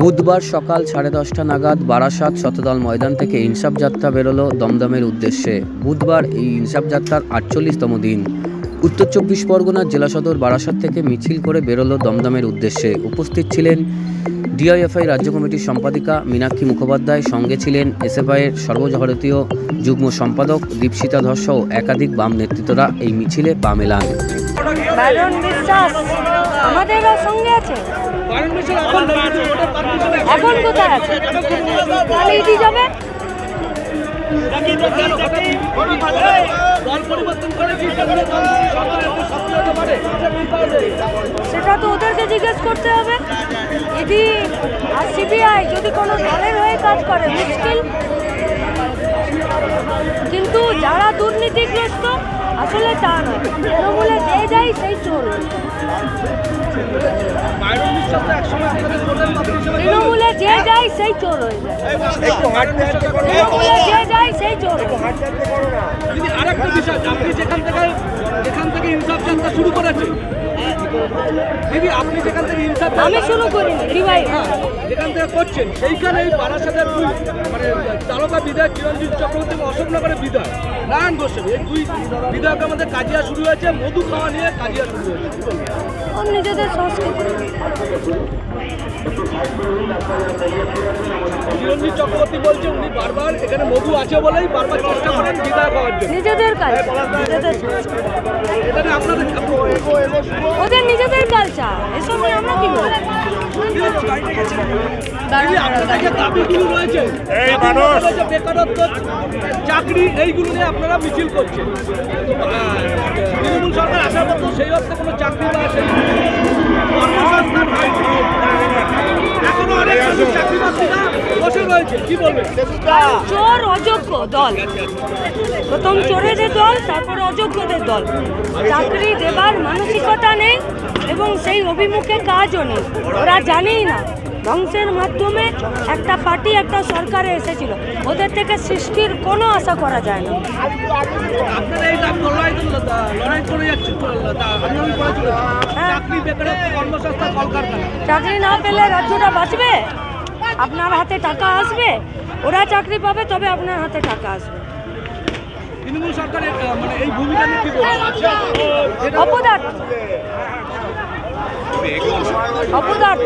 বুধবার সকাল সাড়ে দশটা নাগাদ বারাসাত শতদল ময়দান থেকে ইনসাফ যাত্রা বেরোলো দমদমের উদ্দেশ্যে। বুধবার এই ইনসাফ যাত্রার আটচল্লিশতম দিন। উত্তর চব্বিশ পরগনার জেলা সদর বারাসাত থেকে মিছিল করে বেরোলো দমদমের উদ্দেশ্যে। উপস্থিত ছিলেন ডিআইএফআই রাজ্য কমিটির সম্পাদিকা মীনাক্ষী মুখোপাধ্যায়, সঙ্গে ছিলেন এসএফআইয়ের সর্বভারতীয় যুগ্ম সম্পাদক দীপশিতা ধর সহ একাধিক বাম নেতৃত্বরা এই মিছিলে বারণ আমাদেরও সঙ্গে আছে। এখন কোথায় আছে? কাল ইডি যাবে? সেটা তো ওদেরকে জিজ্ঞেস করতে হবে। ইডি আর সিবিআই যদি কোনো দলের হয়ে কাজ করে মুশকিল। কিন্তু যারা দুর্নীতিগ্রস্ত আসলে তা নয়। তৃণমূলে যে যাই সেই চোর তৃণমূলে যে যায় সেই চোর হয়ে যায় তৃণমূলে যে যায় সেই চোর যায়। আরেকটা বিষয়, আপনি যেখান থেকে যেখান থেকে ইনসাফ যাত্রা শুরু করেছেন দিদি আপনি যেখান থেকে ইনসাফ আমি শুরু করিনি দিবাই হ্যাঁ, যেখান থেকে করছেন সেইখানে এই বারাসাতের দুই মানে তারকা বিধায়ক চিরঞ্জিত চক্রবর্তী এবং অশোকনগরের বিধায়ক নারায়ণ গোস্বামী এই দুই বিধায়ক আমাদের কাজিয়া শুরু হয়েছে মধু খাওয়া নিয়ে কাজিয়া শুরু হয়েছে। নিজেদের সংস্কৃতি। চিরঞ্জিত চক্রবর্তী বলছে উনি বারবার এখানে মধু আছে বলেই বারবার চেষ্টা করেন বিধায়ক হওয়ার জন্য। নিজেদের কাজ নিজেদের এখানে আপনাদের ওদের নিজেদের কালচার এসব নিয়ে আমরা কি চাকরি এইগুলো নিয়ে আপনারা মিছিল করছেন। তৃণমূল সরকার আসার মতো সেই অর্থে কোনো চাকরি বা সেই চোর অযোগ্য দল। প্রথম চোরেদের দল তারপর অযোগ্যদের দল। চাকরি দেবার মানসিকতা নেই এবং সেই অভিমুখে কাজও নেই। ওরা জানেই না ধ্বংসের মাধ্যমে একটা পার্টি একটা সরকারে এসেছিল। ওদের থেকে সৃষ্টির কোনো আশা করা যায় না। হ্যাঁ। চাকরি না পেলে রাজ্যটা বাঁচবে? আপনার হাতে টাকা আসবে ওরা চাকরি পাবে তবে আপনার হাতে টাকা আসবে। তৃণমূল সরকারের মানে এই ভূমিকা নিয়ে কি বলবেন? অপদার্থ। অপদার্থ।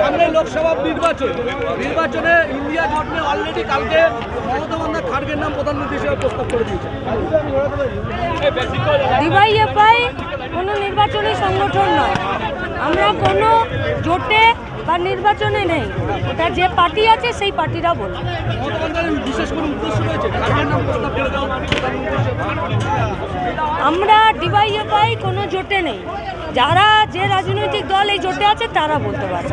সামনে লোকসভা নির্বাচন নির্বাচনে ইন্ডিয়া অলরেডি কালকে মমতা বন্দ্যোপাধ্যায় খার্গের নাম প্রধানমন্ত্রী হিসেবে প্রস্তাব করে দিয়েছে। ডিওয়াইএফআই কোনো নির্বাচনী সংগঠন নয়। আমরা কোনো জোটে বা নির্বাচনে নেই। ওটা যে পার্টি আছে, সেই পার্টিরা বলে আমরা ডিওয়াইএফআই কোনো জোটে নেই। যারা যে রাজনৈতিক দল এই জোটে আছে, তারা বলতে পারে